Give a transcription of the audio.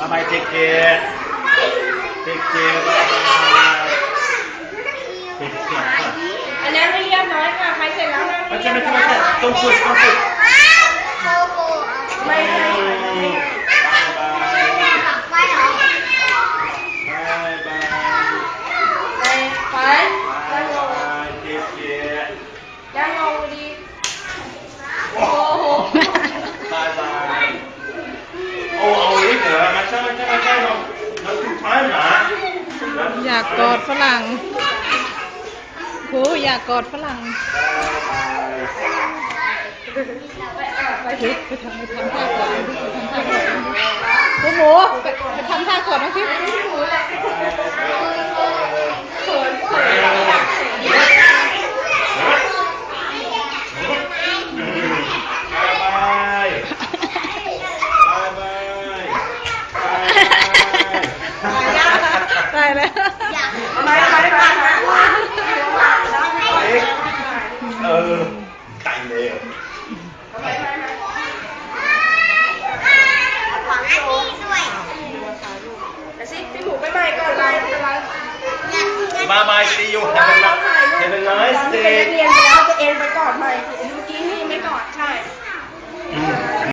บายบายเทคเคร์เทคเคร์บายบายเทคเคร์อันนั้นไม่เรียบร้อยค่ะใครเสร็จแล้วนะ ไม่ใช่ไม่ใช่ไม่ใช่ต้องฝึกต้องฝึก ไม่ให้บายบายบายบายไปไปบายนั่งลงบายเทคเคร์นั่งลงดี โอ้โห บายบายโอ้เอาอีกเหรอไม่ใช่ไม่ใช่ไม่ใช่เราเราถูกท้ายหนา อยากกอดฝรั่งครูอยากกอดฝรั่งไปครูไปทำไปทำท่ากอดไปทำท่ากอดครูหมูไปไปทำท่ากอดนะพี่ เขินเขิน บายบายบาย ได้แล้ว ไม่ไม่ไม่ไม่ เออตายเลยแต่สิพี่หมูไปใหม่ก่อนไปอะไรบายบายซีอูเ